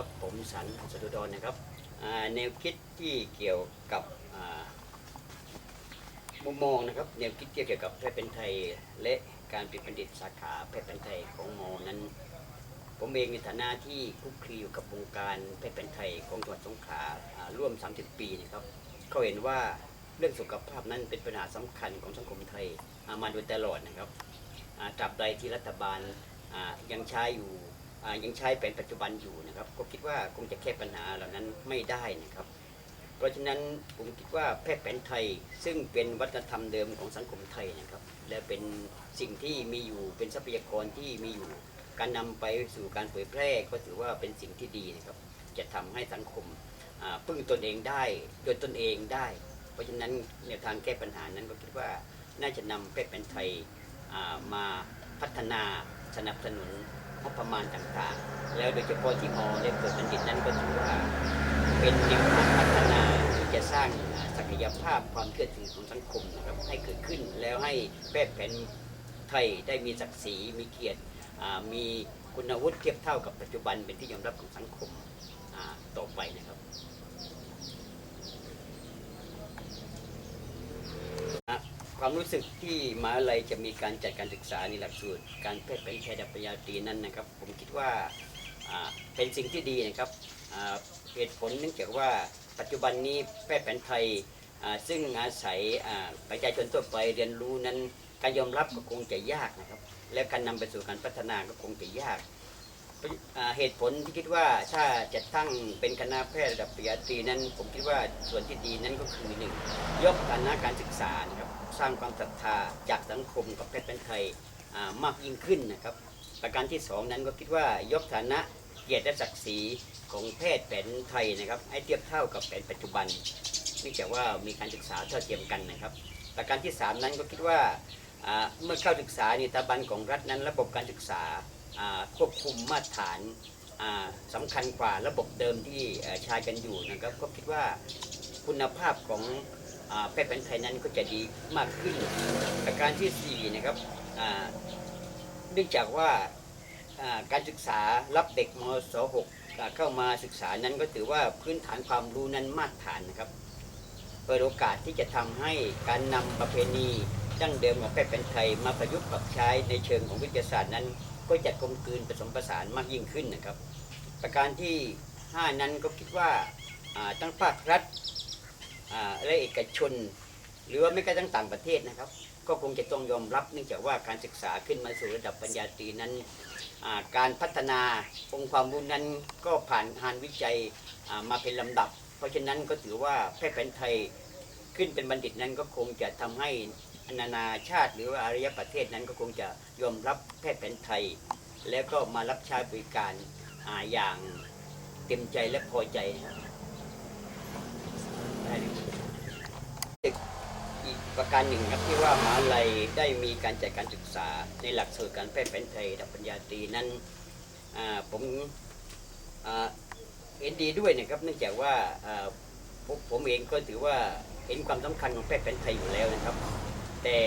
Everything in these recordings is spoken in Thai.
ครับ ผมสันสุดรนะครับแนวคิดที่เกี่ยวกับมุมมองนะครับแนวคิดเกี่ยวกับแพทย์เป็นไทย และการเป็นบัณฑิตสาขาแพทย์เป็นไทยของมอนั้น ผมเองในฐานะที่คุกคีอยู่กับวงการแพทย์เป็นไทยของจังหวัดสงขลาร่วม 30 ปีนะครับเขาเห็นว่าเรื่องสุขภาพนั้นเป็นปัญหาสำคัญของสังคมไทยมาโดยตลอดนะครับตราบใดที่รัฐบาลยังใช้อยู่ ยังใช้เป็นปัจจุบันอยู่นะครับ ก็คิดว่าคงจะแก้ปัญหาเหล่านั้นไม่ได้นะครับ เพราะฉะนั้นผมคิดว่าแพทย์แผนไทยซึ่งเป็นวัฒนธรรมเดิมของสังคมไทยนะครับ และเป็นสิ่งที่มีอยู่เป็นทรัพยากรที่มีอยู่ การนำไปสู่การเผยแพร่ก็ถือว่าเป็นสิ่งที่ดีนะครับ จะทำให้สังคมพึ่งตนเองได้โดยตนเองได้ เพราะฉะนั้นแนวทางแก้ปัญหานั้นก็คิดว่าน่าจะนำแพทย์แผนไทยมาพัฒนาสนับสนุน งบประมาณต่างๆ แล้วโดยเฉพาะที่มอได้เกิดบัณฑิตนั้นก็ถือว่าเป็นแนวทางพัฒนาที่จะสร้างศักยภาพความเชื่อถือของสังคมนะครับให้เกิดขึ้นแล้วให้แพทย์แผนไทยได้มีศักดิ์ศรีมีเกียรติมีคุณวุฒิเทียบเท่ากับปัจจุบันเป็นที่ยอมรับของสังคมต่อไปนะครับ ความรู้สึกที่มหาลัยจะมีการจัดการศึกษาในหลักสูตร การแพทย์แผนไทยระดับปริญญาตรีนั้นนะครับ ผมคิดว่าเป็นสิ่งที่ดีนะครับเหตุผลเนื่องจากว่าปัจจุบันนี้แพทย์แผนไทยซึ่งอาศัยประชาชนทั่วไปเรียนรู้นั้นการยอมรับก็คงจะยากนะครับ และการนำไปสู่การพัฒนาก็คงจะยาก เหตุผลที่คิดว่าถ้าจะตั้งเป็นคณะแพทย์ระดับปริญญาตรีนั้น ผมคิดว่าส่วนที่ดีนั้นก็คือหนึ่งยกฐานะการศึกษานะครับสร้างความศรัทธาจากสังคมกับแพทย์แผนไทยมากยิ่งขึ้นนะครับ ประการที่สองนั้นก็คิดว่ายกฐานะเกียรติและศักดิ์ศรีของแพทย์แผนไทยนะครับให้เทียบเท่ากับแผนปัจจุบันเนื่องจากว่ามีการศึกษาเท่าเทียมกันนะครับ ประการที่สามนั้นก็คิดว่าเมื่อเข้าศึกษาในสถาบันของรัฐนั้น ระบบการศึกษา ควบคุมมาตรฐานอ่าสำคัญกว่าระบบเดิมที่ใช้กันอยู่นะครับก็คิดว่าคุณภาพของแพทย์แผนไทยนั้นก็จะดีมากขึ้นประการที่สี่นะครับเนื่องจากว่าการศึกษารับเด็กมศ 6 เข้ามาศึกษานั้นก็ถือว่าพื้นฐานความรู้นั้นมาตรฐานนะครับ เปิดโอกาสที่จะทำให้การนำประเพณีดั้งเดิมของแพทย์แผนไทยมาประยุกต์ปรับใช้ในเชิงของวิทยาศาสตร์นั้น ก็จะกลมกลืนผสมผสานมากยิ่งขึ้นนะครับ ประการที่ห้านั้นก็คิดว่าทั้งภาครัฐและเอกชน หรือว่าไม่กระทั่งต่างประเทศนะครับ ก็คงจะต้องยอมรับเนื่องจากว่าการศึกษาขึ้นมาสู่ระดับปริญญาตรีนั้นการพัฒนาองค์ความรู้นั้นก็ผ่านงานวิจัยมาเป็นลำดับ เพราะฉะนั้นก็ถือว่าแพทย์แผนไทยขึ้นเป็นบัณฑิตนั้นก็คงจะทำให้ นานาชาติ หรือว่าอารยประเทศนั้นก็คงจะยอมรับแพทย์แผนไทย แล้วก็มารับใช้บริการอาอย่างเต็มใจและพอใจนะครับอีกประการหนึ่งครับที่ว่ามหาลัยได้มีการจัดการศึกษาในหลักสูตรการแพทย์แผนไทยดับปริญญาตรีนั้นผมเห็นดีด้วยนะครับเนื่องจากว่าผมผมเองก็ถือว่าเห็นความสำคัญของแพทย์แผนไทยอยู่แล้วนะครับ แต่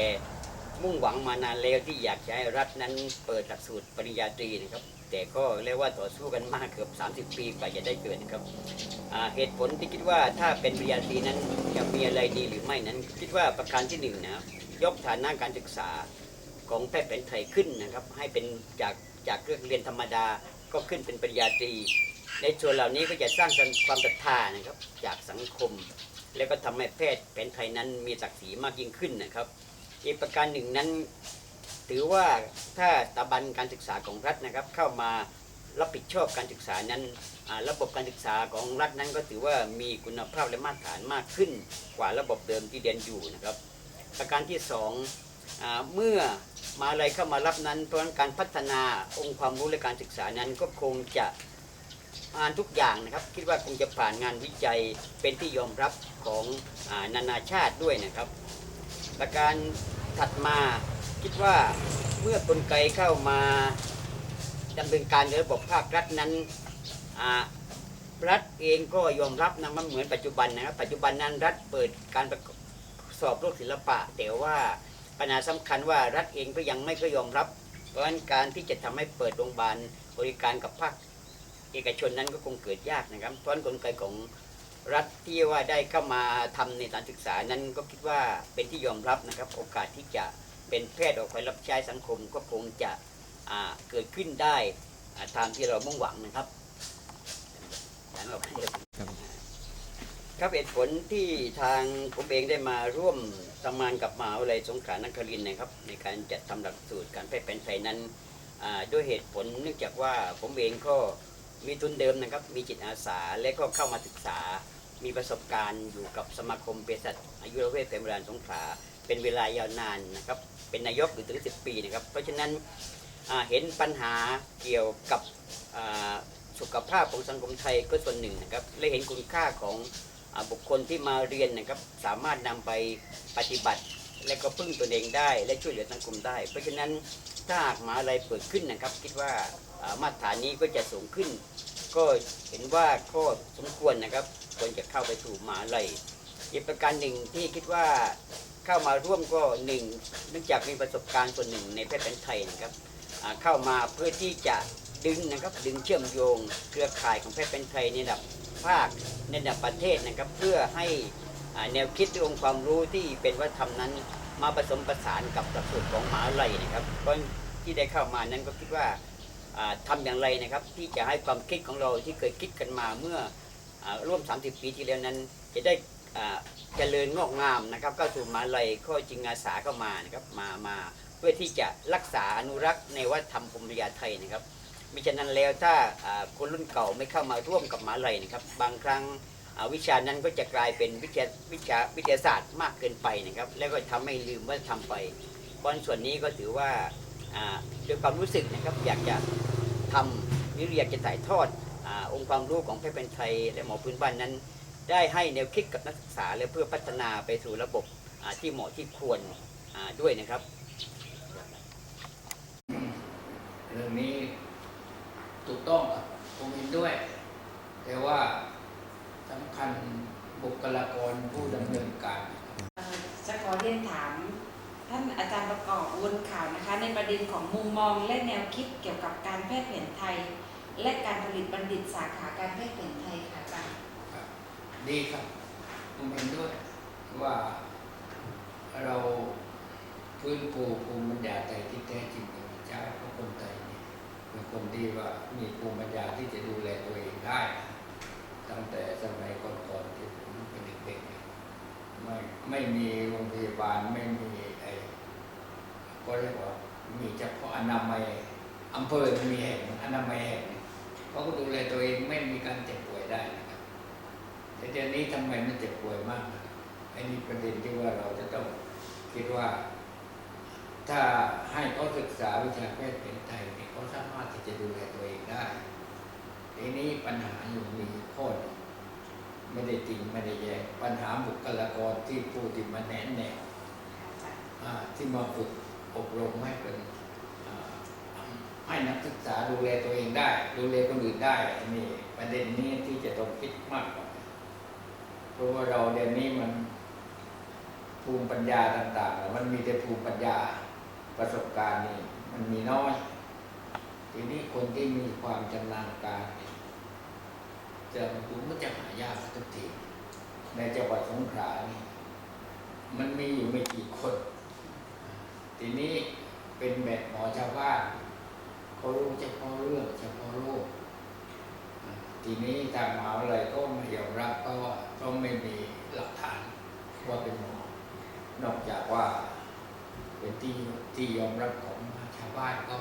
มุ่งหวังมานานแล้วที่อยากจะให้รัฐนั้นเปิดหลักสูตรปริญญาตรีนะครับ แต่ก็เรียกว่าต่อสู้กันมากเกือบ 30 ปีกว่าจะได้เกิดนะครับเหตุผลที่คิดว่าถ้าเป็นปริญญาตรีนั้นจะมีอะไรดีหรือไม่นั้น คิดว่าประการที่หนึ่งนะครับยกฐานะการศึกษาของแพทย์แผนไทยขึ้นนะครับ ให้เป็นจากจากเรื่องเรียนธรรมดาก็ขึ้นเป็นปริญญาตรี ในส่วนเหล่านี้ก็จะสร้างความศรัทธานะครับจากสังคม แล้วก็ทำให้แพทย์แผนไทยนั้นมีศักดิ์ศรีมากยิ่งขึ้นนะครับ อีกประการหนึ่งนั้น ถือว่าถ้าสถาบันการศึกษาของรัฐนะครับ เข้ามารับผิดชอบการศึกษานั้นระบบการศึกษาของรัฐนั้นก็ถือว่ามีคุณภาพและมาตรฐานมากขึ้นกว่าระบบเดิมที่เรียนอยู่นะครับ ประการที่สองเมื่อมหาลัยเข้ามารับนั้นเพราะการพัฒนาองค์ความรู้และการศึกษานั้นก็คงจะ อ่านทุกอย่างนะครับ คิดว่าคงจะผ่านงานวิจัยเป็นที่ยอมรับของอานานาชาติด้วยนะครับ ประการถัดมาคิดว่าเมื่อกลไกเข้ามาดำเนินการในระบบภาครัฐนั้นรัฐเองก็ยอมรับนะมันเหมือนปัจจุบันนะครับปัจจุบันนั้นรัฐเปิดการประสอบโลกศิลปะ แต่ว่าปัญหาสำคัญว่ารัฐเองก็ยังไม่ก็ยอมรับ เพราะฉะนั้นการที่จะทำให้เปิดโรงพยาบาลบริการกับภาค เอกชนนั้นก็คงเกิดยากนะครับ เพราะกลไกของรัฐที่ว่าได้เข้ามาทำในการศึกษานั้นก็คิดว่าเป็นที่ยอมรับนะครับ โอกาสที่จะเป็นแพทย์ออกไปรับใช้สังคมก็คงจะเกิดขึ้นได้ตามที่เรามุ่งหวังนะครับครับเหตุผลที่ทางผมเองได้มาร่วมทำงานกับมหาวิทยาลัยสงขลานครินนะครับ ในการจัดทำหลักสูตรการแพทย์แผนไทยนั้นด้วยเหตุผลเนื่องจากว่าผมเองก็ มีทุนเดิมนะครับ มีจิตอาสาและก็เข้ามาศึกษา มีประสบการณ์อยู่กับสมาคมเภสัชอายุรเวชแผนโบราณสงขลาเป็นเวลายาวนานนะครับ เป็นนายกอยู่ถึง 10 ปีนะครับ เพราะฉะนั้นเห็นปัญหาเกี่ยวกับสุขภาพของสังคมไทยก็ส่วนหนึ่งนะครับ และเห็นคุณค่าของอบุคคลที่มาเรียนนะครับ สามารถนำไปปฏิบัติ และก็พึ่งตนเองได้ และช่วยเหลือสังคมได้ เพราะฉะนั้นถ้าหากมหาอะไรเปิดขึ้นนะครับ คิดว่ามาตรฐานนี้ก็จะสูงขึ้น ก็เห็นว่าก็สมควรนะครับควรจะเข้าไปสู่มหาลัยอีกประการหนึ่งที่คิดว่าเข้ามาร่วมก็หนึ่งเนื่องจากมีประสบการณ์ส่วนหนึ่งในแพทย์แผนไทยนะครับเข้ามาเพื่อที่จะดึงนะครับดึงเชื่อมโยงเครือข่ายของแพทย์แผนไทยในระดับภาคในระดับประเทศนะครับ เพื่อให้แนวคิดองค์ความรู้ที่เป็นวัฒนธรรมนั้น มาผสมประสานกับหลักสูตรของมหาวิทยาลัยนะครับก็ที่ได้เข้ามานั้นก็คิดว่า อ่าทำอย่างไรนะครับ ที่จะให้ความคิดของเราที่เคยคิดกันมาเมื่ออร่วม 30 ปีที่แล้วนั้น จะได้เจริญงอกงามนะครับเข้าสู่มาวิทยาลัยก็จึงอาสาเข้ามานะครับมามาเพื่อที่จะรักษาอนุรักษ์ในวัฒนธรรมภูมิปัญญาไทยนะครับมิฉะนั้นแล้วถ้าคนรุ่นเก่าไม่เข้ามาร่วมกับมาลัยนะครับ บางครั้งวิชานั้นก็จะกลายเป็นวิชาวิชาวิทยาศาสตร์มากเกินไปนะครับ แล้วก็ทำให้ลืมว่าทำไปเพราะส่วนนี้ก็ถือว่า ด้วยความรู้สึกนะครับอยากจะทำหรืออยากจะถ่ายทอดอาองค์ความรู้ของแพทย์แผนไทย และหมอพื้นบ้านนั้น ได้ให้แนวคิดกับนักศึกษาและเพื่อพัฒนาไปสู่ระบบอ่าที่เหมาะที่ควรอ่าด้วยนะครับ เรื่องนี้ถูกต้องครับผมเห็นด้วย แต่ว่าสำคัญบุคลากรผู้ดำเนินการเอ่อจะขอเรียนถาม ท่านอาจารย์ประกอบวนข่าวนะคะ ในประเด็นของมุมมองและแนวคิดเกี่ยวกับการแพทย์แผนไทย และการผลิตบัณฑิตสาขาการแพทย์แผนไทยค่ะอาจารย์ดีครับผมเห็นด้วยว่าเราฟื้นฟูภูมิปัญญาไทยที่แท้จริงของพระเจ้าเพราะคนไทยเนี่ยเป็นคนที่ว่ามีภูมิปัญญาที่จะดูแลตัวเองได้ ตั้งแต่สมัยก่อนๆที่ผมเป็นเด็กๆไม่ไม่มีโรงพยาบาลไม่มี ก็เรียกว่ามีเฉพาะอนามัยอำเภอมีแห่งอนามัยแห่งเขาก็ดูแลตัวเองไม่มีการเจ็บป่วยได้นะครับแต่เดี๋ยวนี้ทำไมมันเจ็บป่วยมากนะไอ้นี่ประเด็นที่ว่าเราจะต้องคิดว่า ถ้าให้เขาศึกษาวิชาแพทย์แผนไทยเนี่ยเขาสามารถที่จะดูแลตัวเองได้ทีนี้ปัญหาอยู่มีข้อหนึ่งไม่ได้จริงไม่ได้แย่ปัญหาบุคลากรที่ผู้ที่มาแนะแนวอ่าที่มาฝึก อบรมให้เป็นให้นักศึกษาดูแลตัวเองได้ ดูแลคนอื่นได้นนี้ประเด็นนี้ที่จะต้องคิดมากกว่าเพราะว่าเราเดี๋ยวนี้มันภูมิปัญญาต่างๆ มันมีแต่ภูมิปัญญาประสบการณ์นี่มันมีน้อย ทีนี้คนที่มีความชำนาญการเนี่ยจะดูมันจะหายากทุกทีในจังหวัดสงขลานี่มันมีอยู่ไม่กี่คน ทีนี้เป็นแบบหมอชาวบ้านเขารู้เฉพาะเรื่องเฉพาะโรคทีนี้ทางมหาวิทยาลัยก็ไม่ยอมรับเพราะว่าเพราะไม่มีหลักฐานว่าเป็นหมอนอกจากว่าเป็นที่ที่ยอมรับของชาวบ้านก็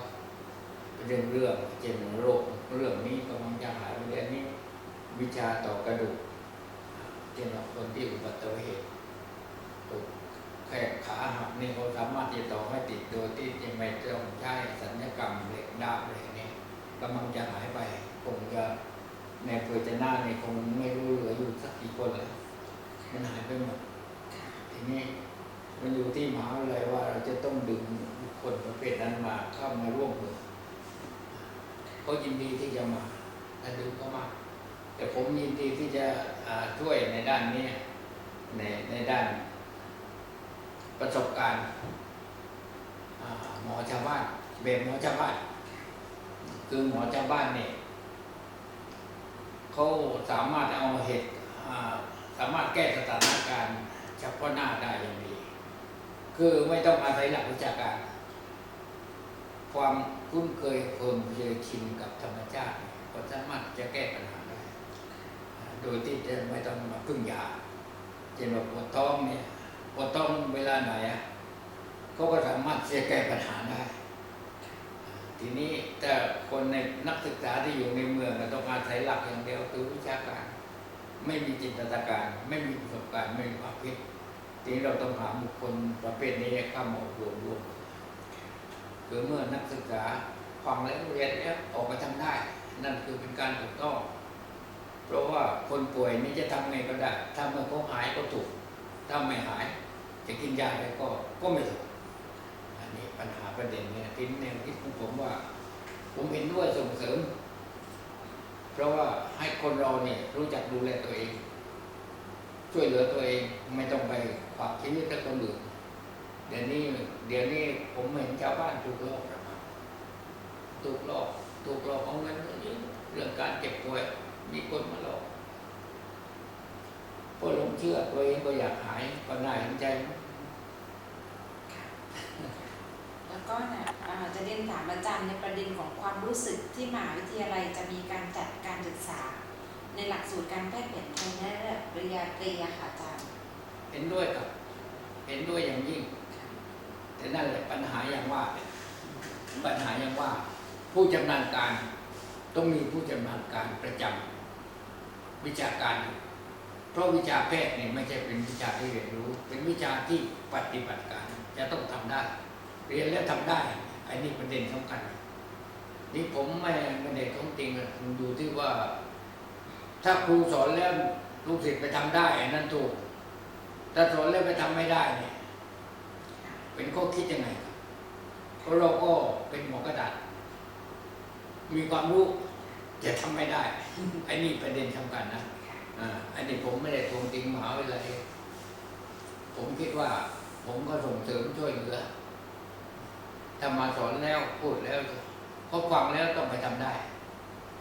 เรื่องเรื่องเช่นโรคเรื่องนี้กำลังจะหายปเรื่องนี้ วิชาต่อกระดูกเช่นคนที่อุบัติเหตุ แขนขาหักนี่เขาสามารถที่จะต่อให้ติดโดยที่จะไม่ต้องใช้สัญญกรรมเหล็กดาบอะไรนี้กำลังจะหายไปคงจะในเพื่อจะหน้าเนี่ยคงไม่รู้เหลืออยู่สักกี่คนแล้วมันหายไปหมดทีนี้มันอยู่ที่มหาวิทยาลัยว่าเราจะต้องดึงคนประเภทนั้นมาเข้ามาร่วมมือเขายินดีที่จะมาถ้าดึงเข้ามา แต่ผมยินดีที่จะช่วยในด้านนี้ในในด้าน ประสบการณ์หมอชาวบ้านแบบหมอชาวบ้าน คือหมอชาวบ้านเนี่ยเขาสามารถเอาเหตุสามารถแก้สถานการณ์เฉพาะหน้าได้อย่างดี คือไม่ต้องอาศัยหลักวิชาการ ความคุ้นเคยเพิ่มเคยชินกับธรรมชาติก็สามารถจะแก้ปัญหาได้ โดยที่จะไม่ต้องมาพึ่งยาเช่นว่าปวดท้องเนี่ย ปวดท้องเวลาไหนอะเขาก็สามารถจะแก้ปัญหาได้ ทีนี้แต่คนในนักศึกษาที่อยู่ในเมืองต้องอาศัยหลักอย่างเดียวคือวิชาการ ไม่มีจินตนาการ ไม่มีประสบการณ์ไม่มีความคิดทีนี้เราต้องหาบุคคลประเภทนี้เข้ามารวมรวมคือเมื่อนักศึกษาฟังแล้วเรียนแล้วออกมาทำได้ นั่นคือเป็นการถูกต้อง เพราะว่าคนป่วยนี่จะทำไงก็ได้ถ้าเมื่อเขาหายก็ถูกถ้าไม่หาย จะกินยาอะไรก็ก็ไม่ถูกอันนี้ปัญหาประเด็นเนี่ยที่แนวคิดของผมว่า ผมเห็นด้วยส่งเสริม เพราะว่าให้คนเราเนี่ยรู้จักดูแลตัวเอง ช่วยเหลือตัวเองไม่ต้องไปฝากชีวิตกับคนอื่นเดี๋ยวนี้เดี๋ยวนี้ผมเห็นชาวบ้านถูกลอกนะครับถูกลอกถูกลอกเอาเงินเยอะเรื่องการเจ็บป่วยมีคนมาหลอกพอหลงเชื่อตัวเองก็อยากหายก็น่าเห็นใจ แล้วก็เนี่ยจะเรียนถามอาจารย์ในประเด็นของความรู้สึกที่มหาวิทยาลัยจะมีการจัดการศึกษา ในหลักสูตรการแพทย์แผนไทยในระดับปริญญาตรีค่ะอาจารย์ เห็นด้วยกับ เห็นด้วยอย่างยิ่ง แต่นั่นแหละปัญหาอย่างว่า ปัญหาอย่างว่า ผู้ชำนาญการต้องมีผู้ชำนาญการประจำวิชาการ เพราะวิชาแพทย์เนี่ยไม่ใช่เป็นวิชาที่เรียนรู้ เป็นวิชาที่ปฏิบัติการจะต้องทำได้ เรียนแล้วทำได้อันนี้ประเด็นสำคัญนี่ผมไม่ไม่ได้ท้องติงอะผมดูที่ว่า ถ้าครูสอนแล้วลูกศิษย์ไปทำได้นนั้นถูกถ้าสอนแล้วไปทำไม่ได้เนี่ยเป็นข้อคิดยังไงเพราะเราก็เป็นหมอกระดาษ มีความรู้จะทำไม่ได้ไอ้นี่ประเด็นสำคัญนะอ่าอันนี้ผมไม่ได้ทวงติงมหาวิทยาลัยผมคิดว่าผมก็ส่งเสริมช่วยเหลือ ถ้ามาสอนแล้วพูดแล้วพอฟังแล้วต้องไปทำได้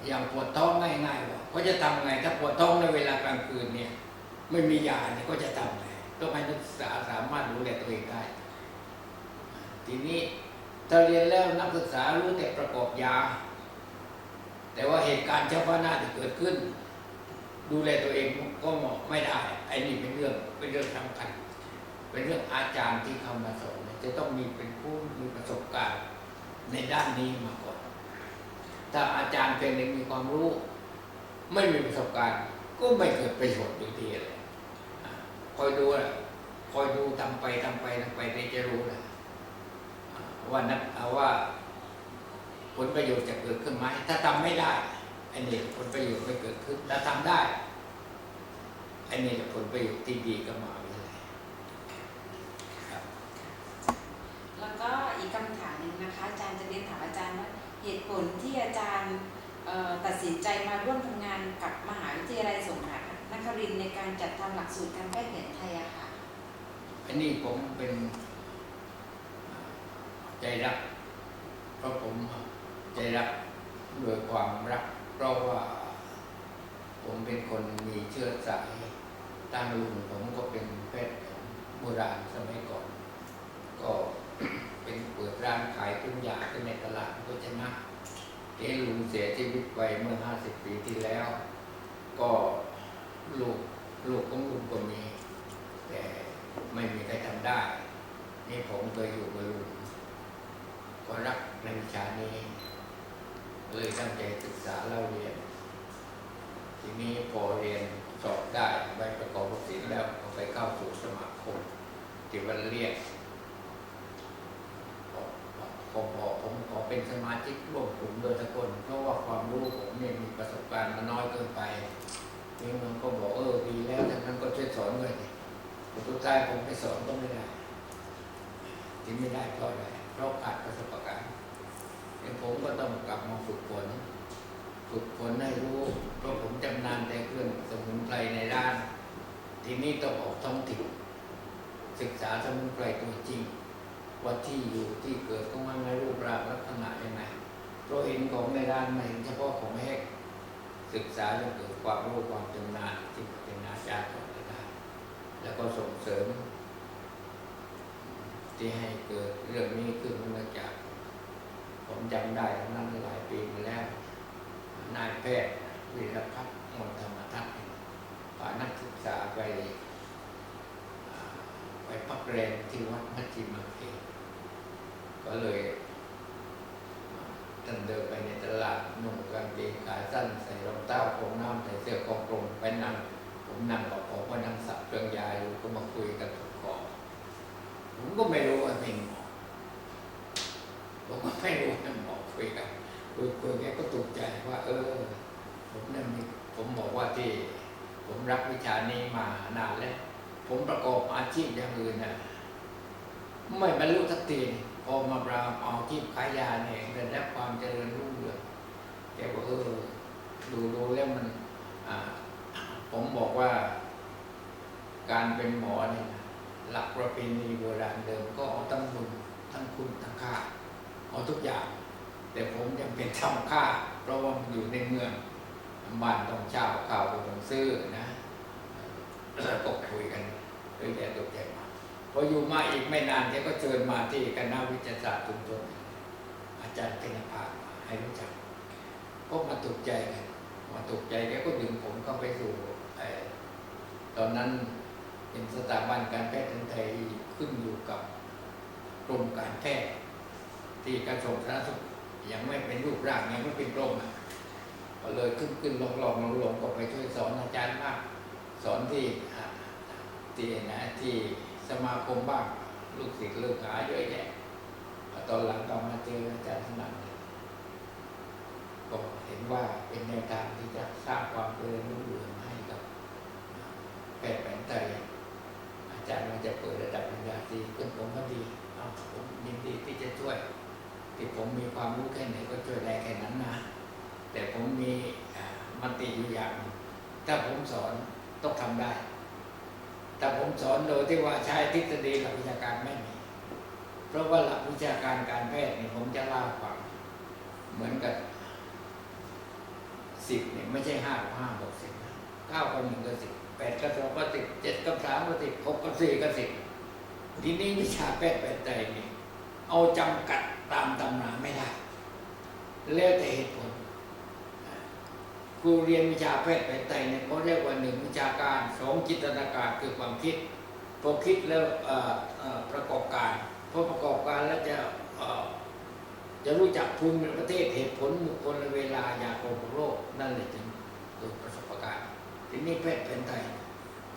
อย่างปวดท้องง่ายๆว่าเขาจะทำไงถ้าปวดท้องในเวลากลางคืนเนี่ย ไม่มียาเนี่ยก็จะทำไงต้องให้นักศึกษาสามารถดูแลตัวเองได้ ทีนี้ถ้าเรียนแล้วนักศึกษารู้แต่ประกอบยา แต่ว่าเหตุการณ์เฉพาะหน้าที่เกิดขึ้น ดูแลตัวเองก็ไม่ได้ไอ้นี่เป็นเรื่องเป็นเรื่องสำคัญเป็นเรื่องอาจารย์ที่เข้ามาสอน จะต้องมีเป็นผู้มีประสบการณ์ในด้านนี้มาก่อน ถ้าอาจารย์เพียงแต่มีความรู้ ไม่มีประสบการณ์ ก็ไม่เกิดประโยชน์อยู่ดีเลยคอยดูแหละคอยดูทำไปทำไปทำไปเดี๋ยวจะรู้แหละว่านักเอาว่าผลประโยชน์จะเกิดขึ้นไหมถ้าทำไม่ได้ไอ้นี่ผลประโยชน์ไม่เกิดขึ้นถ้าทำได้ไอ้นี่แหละผลประโยชน์ที่ดีก็มาวิทยาลัยครับ แล้วก็อีกคำถามหนึ่งนะ คะอาจารย์จะเรียนถามอาจารย์ว่าเหตุผลที่อาจารย์ตัดสินใจมาร่วมทำงานกับมหาวิทยาลัยสงขลานครินในการจัดทำหลักสูตรการแพทย์แผนไทยอะค่ะ อันนี้ผมเป็นใจรักเพราะผมใจรักด้วยความรัก เพราะว่าผมเป็นคนมีเชื้อสายตั้งลุงผมก็เป็นแพทย์โบราณสมัยก่อน ก็ เป็นเปิดร้าขายเครื่องยาที่ในตลาดก็ชนะเอ้ลุงเสียชีวิตไปเมื่อห้าสิบปีที่แล้ว ก็ลูกลูกของลุงก็มีแต่ไม่มีใครทำได้ นี่ผมเคยอยู่กับลุงก็รักในวิชานี้ เลยตั้งใจศึกษาเล่าเรียน ทีนี้พอเรียนสอบได้ใบประกอบวัคซีนแล้วก็ไปเข้าสู่สมาคมที่วันเรียก ผมบอกผมขอเป็นสมาชิกร่วมกลุ่มโดยทุกคนเพราะว่าความรู้ผมเนี่ยมีประสบการณ์มาน้อยเกินไปนี่มันก็บอกเออดีแล้วดังนั้นก็ช่วยสอนด้วยดิสุดท้ายผมไปสอนก็ไม่ได้ที่ไม่ได้เพราะอะไรเพราะขาดประสบการณ์เนี่ผมก็ต้องกลับมาฝึกฝนฝึกฝนให้รู้เพราะผมจำนานแต่เครื่องสมุนไพรในร้าน ทีนี้ต้องออกท้องถิ่นศึกษาสมุนไพรตัวจริง ว่าที่อยู่ที่เกิดของมันในรูปร่างลักษณะยังไงเพราเห็นของในร้านไม่เห็นเฉพาะของแห้งศึกษาจนเกิดความรู้ความชำนาญที่เป็นอาจารย์ต่อไปได้ แล้วก็ส่งเสริม ที่ให้เกิดเรื่องนี้ขึ้นมาจาก ผมจำได้นั้นหลายปีมาแล้ว นายแพทย์วีรพัฒน์มนธรรมทัศน์พานักศึกษาไป พักแรมที่วัดมัชชิมาเขตก็เลยท่านเดินไปในตลาดนุ่งกางเกงขาสั้นใส่รองเท้าโคงน้ำใส่เสื้อกองกลมไปนั่งผมนั่งกับผมก็นั่งสับเครื่องยาอยู่ก็มาคุยกันถูกคอผมก็ไม่รู้ว่าเป็นหมอผมก็ไม่รู้ว่าหมอคุยกันคุยคุยแกก็ตกใจว่า เออ ผมนั่นผมบอกว่าที่ ผมรับวิชานี้มานานแล้ว ผมประกอบอาชีพอย่างอื่นน่ะไม่บรรลุสักทีพอมาบรามเอาชีพขายยาเนี่ยได้รับความเจริญรุ่งเรืองแกบอกเออดูดูแล้วมันอ่าผมบอกว่า การเป็นหมอเนี่ยหลักประเพณีโบราณเดิมก็เอาทั้งบุญทั้งคุณทั้งค่าเอาทุกอย่าง แต่ผมยังเป็นทำค่า เพราะว่ามันอยู่ในเมืองบ้านต้องเช่าข้าวต้องซื้อนะแล้วก็คุยกัน ด้วยแต่ตกใจมาพออยู่มาอีกไม่นานแกก็เชิญมาที่คณะวิทยาศาสตร์ชุมชนอาจารย์เทนภาให้รู้จักก็มาตกใจกันมาตกใจแกก็ดึงผมเข้าไปสู่ตอนนั้นเป็นสถาบันการแพทย์แผนไทยขึ้นอยู่กับกรมการแพทย์ที่กระทรวงสาธารณสุขยังไม่เป็นรูปร่างยังไม่เป็นกรมอะก็เลยขึ้นขึ้นลงลงลงลงก็ไปช่วยสอนอาจารย์มาก สอนที่ ที่นะที่สมาคมบ้างลูกศิษย์ลูกหาเยอะแยะตอนหลังก็มาเจออาจารย์ถนัดก็เห็นว่าเป็นแนวทางที่จะสร้างความเจริญรุ่งเรืองให้กับแพทย์แผนไทยอาจารย์ว่าจะเปิดระดับปริญญาตรีขึ้นผมก็ดีเอาผมยินดีที่จะช่วยที่ผมมีความรู้แค่ไหนก็ช่วยได้แค่นั้นนะแต่ผมมีมติอยู่อย่างหนึ่งถ้าผมสอนต้องทำได้ แต่ผมสอนโดยที่ว่าใช้ทฤษฎีหลักวิชาการไม่มี เพราะว่าหลักวิชาการการแพทย์นี่ผมจะเล่าฟังเหมือนกับสิบเนี่ยไม่ใช่ห้ากับห้าบวกสิบเก้ากับหนึ่งก็สิบแปดกับสองก็สิบเจ็ดกับสามก็สิบหกกับสี่ก็สิบทีนี้วิชาแพทย์แผนไทยนี่เอาจำกัดตามตำราไม่ได้แล้วแต่เหตุผล ครูเรียนวิชาแพทย์แผนไทยเนี่ยเขาเรียกว่าหนึ่งวิชาการสองจินตนาการคือความคิดพอคิดแล้วประกอบการพอประกอบการแล้วจะจะรู้จักภูมิประเทศเหตุผลบุคคลเวลายากของโรคนั่นเลยถึงโดยประสบการณ์ทีนี้แพทย์แผนไทย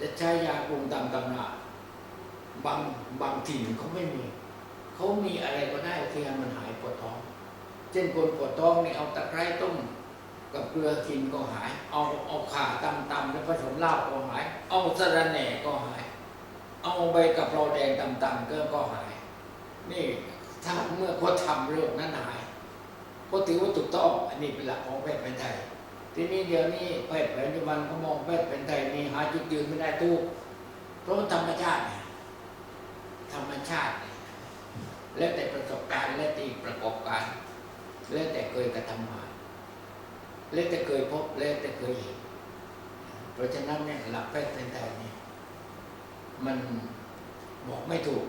จะใช้ยากรุงตามตำราบางบางถิ่นเขาไม่มีเขามีอะไรก็ได้ที่มันหายปวดท้อง เช่นคนปวดท้องนี่เอาตะไคร้ต้ม กับเกลือกินก็หาย เอาเอาข่าตำตำแล้วผสมเหล้าก็หาย เอาสะระแหน่ก็หาย เอาใบกะเพราแดงตำตำก็ก็หาย นี่ถ้าเมื่อเขาทำโรคนั้นหายก็ถือว่าถูกต้องอันนี้เป็นหลักของแพทย์แผนไทย ทีนี้เดี๋ยวนี้แพทย์แผนปัจจุบันเขามองแพทย์แผนไทยนี่หาจุดยืนไม่ได้ตู้เพราะมันธรรมชาติ ธรรมชาติ แล้วแต่ประสบการณ์และแต่ประกอบการ แล้วแต่เคยกระทำมา แล้วแต่เคยพบแล้วแต่เคยเห็นเพราะฉะนั้นเนี่ยหลักแพทย์แผนไทยเนี่ยมันบอกไม่ถูก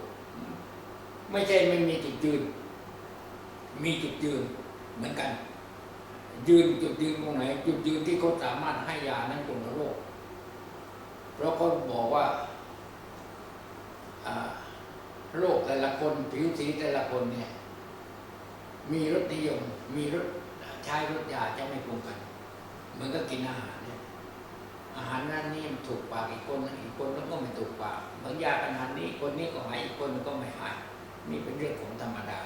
ไม่ใช่ไม่มีจุดยืน มีจุดยืนเหมือนกัน ยืนจุดยืนตรงไหน จุดยืนที่เขาสามารถให้ยานั้นคนละโรคเพราะเขาบอกว่าอ่าโรคแต่ละคนผิวสีแต่ละคนเนี่ย มีรสนิยมมีรส ใช้รสยาจะไม่ตรงกันเหมือนกับกินอาหารเนี่ยอาหารนั้นนี่มันถูกปากอีกคนอีกคนนึงก็ไม่ถูกปากเหมือนยากันหันนี้คนนี้ก็หายอีกคนก็ไม่หายนี่เป็นเรื่องของธรรมดา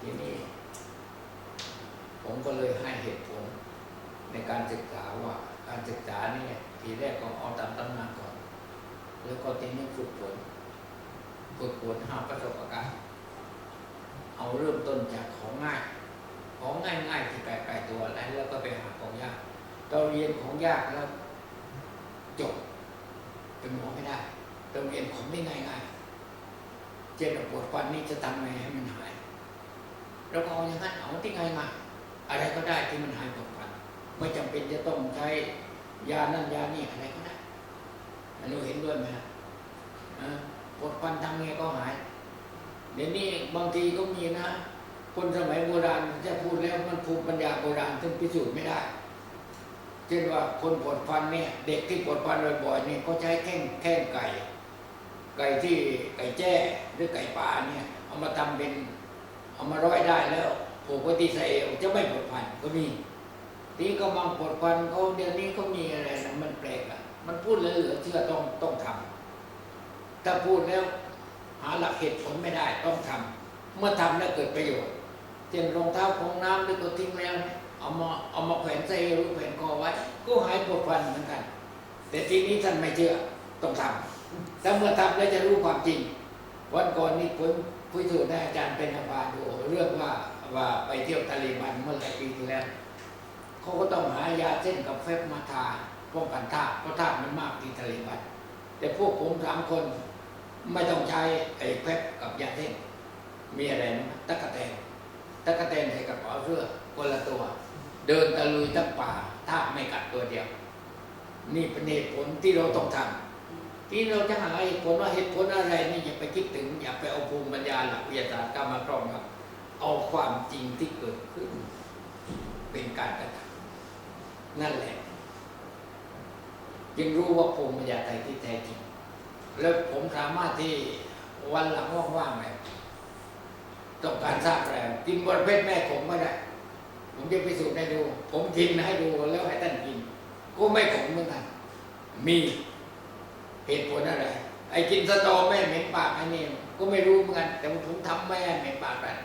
ทีนี้ผมก็เลยให้เหตุผลในการศึกษาว่าการศึกษาเนี่ยทีแรกก็เอาตามตำนานก่อน แล้วก็ทีนี้ฝึกฝนฝึกฝนหาประสบการณ์เอาเริ่มต้นจากของง่าย ของง่ายๆที่แปลกๆตัวแล้วแล้วก็ไปหาของยากเราเรียนของยากแล้วจบเป็นหมอไม่ได้เราเรียนของไม่ง่ายๆเจ็บปวดฟันนี่จะทำไงให้มันหายเราก็เอาอย่างนั้นเอาที่ง่ายๆอะไรก็ได้ที่มันหายปวดฟันไม่จำเป็นจะต้องใช้ยานั่นยานี่อะไรก็ได้อันนี้เห็นด้วยไหมฮะปวดฟันทำไงก็หายเดี๋ยวนี้บางทีก็มีนะ คนสมัยโบราณจะพูดแล้วมันภูมิปัญญาโบราณซึ่งพิสูจน์ไม่ได้ เช่นว่าคนปวดฟันเนี่ย เด็กที่ปวดฟันบ่อยๆเนี่ยเขาใช้แข้งแข้งไก่ ไก่ที่ไก่แจ้หรือไก่ป่าเนี่ยเอามาทำเป็นเอามาร้อยได้แล้วผูกไว้ที่ไสเอวจะไม่ปวดฟันก็มีทีก็บางปวดฟันเขาเดี๋ยวนี้เขามีอะไรนะมันแปลกอะ มันพูดแล้วเหลือเชื่อต้องต้องทำถ้าพูดแล้วหาหลักเหตุผลไม่ได้ต้องทำเมื่อทำแล้วเกิดประโยชน์ ช่นรองเท้าของน้ำหรือก็ทิ้งแล้วเอามาเอามาแขวนใส่หรือแขวนคอไว้ ก็หายปวดฟันเหมือนกัน แต่ทีนี้ท่านไม่เชื่อต้องทำถ้าเมื่อทำแล้วจะรู้ความจริง วันก่อนนี้ผมคุยสูจน์ได้อาจารย์เป็นอาบาดูเรื่องว่าว่าไปเที่ยวทะเลบันเมื่อหลายปีที่แล้วเขาก็ต้องหายาเส้นกับเฟบมาทาป้องกันธาตุเพราะธาตุมันมากที่ทะเลบันแต่พวกผมสามคนไม่ต้องใช้ไอ้แพบกับยาเส้นมีอะไรนะตะกะแตน ตะกะแตนใส่กระเป๋าเสื้อคนละตัว เดินตะลุยทั้งป่าถ้าไม่กัดตัวเดียว นี่เป็นเหตุผลที่เราต้องทำที่เราจะหาเหตุผลว่าเหตุผลอะไรนี่อย่าไปคิดถึง อย่าไปเอาภูมิปัญญาหลักวิทยาศาสตร์มาครอบงำเอาความจริงที่เกิดขึ้น เป็นการกระทำนั่นแหละจึงรู้ว่าภูมิปัญญาไทยที่แท้จริง แล้วผมสามารถที่วันหลังว่างๆเนี่ย ต้องการทราบอะไรกินประเภทแม่ผมก็ได้ ผมจะพิสูจน์ให้ดู ผมกินให้ดูแล้วให้ท่านกิน ก็ไม่ขมเหมือนกัน มีเหตุผลอะไร ไอ้กินสตอแม่เหม็นปากไอ้นี่ก็ไม่รู้เหมือนกัน แต่ผมทำแม่เหม็นปากกัน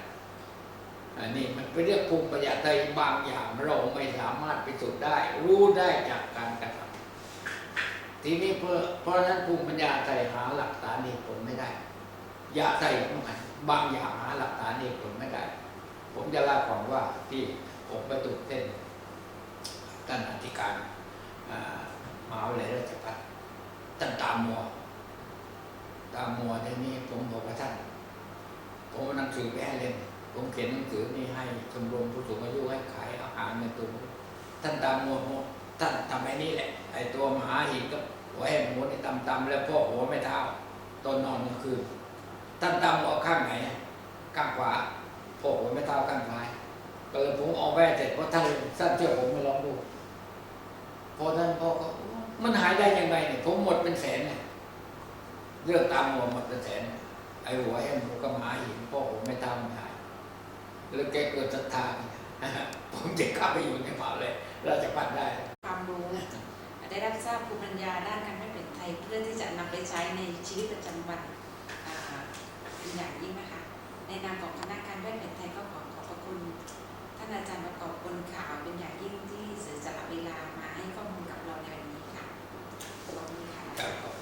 อันนี้มันเป็นเรื่องภูมิปัญญาไทยบางอย่างเราไม่สามารถพิสูจน์ได้ รู้ได้จากการกระทำทีนี้เพราะเพราะฉะนั้นภูมิปัญญาไทยหาหลักฐานเหตุผลไม่ได้ยาไทยเหมือนกัน บางอย่างหาหลักฐานเหตุผลไม่ได้ ผมจะเล่าก่อนว่าที่ผมไปตุกเส้นท่านอธิการมหาวิทยาลัยราชภัฏท่านตามมัว ตามมัวทีนี้ผมบอกว่าท่าน ผมหนังสือไปให้เล่นผมเขียนหนังสือนี่ให้ชมรมผู้สูงอายุให้ขายอาหารในตัวท่านตามมัวบอท่านทำไอ้นี่แหละ ไอ้ตัวมหาหินกับหัวแหมหมูนี่ตำๆแล้วพ่อหัวไม่เท้าตอนนอนกลางคืน ท่านตำเอาข้างไหนข้างขวาพ่อหัวไม่เท้าข้างซ้ายก็เลยผมเอาแว่เสร็จเพราะท่านท่านเชื่อผมมาลองดูพอท่านพ่อก็มันหายได้ยังไงเนี่ยผมหมดเป็นแสนเนี่ยเรื่องตามหัวหมดเป็นแสน ไอ้หัวแหมหมูกับหมาหินพ่อหัวไม่ท้ามันหายแล้วแกเกิดศรัทธาผมจะกลับไปอยู่ในมหาเลยเราชพัฒได้ ความรู้ได้รับทราบภูมิปัญญาด้านการแพทย์แผนไทยเพื่อที่จะนำไปใช้ในชีวิตประจำวัน เป็นอย่างยิ่งนะคะ ในนามของคณะการแพทย์แผนไทยก็ขอขอบพระคุณท่านอาจารย์ประกอบคนข่าวเป็นอย่างยิ่งที่เสียสละเวลามาให้ข้อมูลกับเราในวันนี้ค่ะขอบคุณค่ะ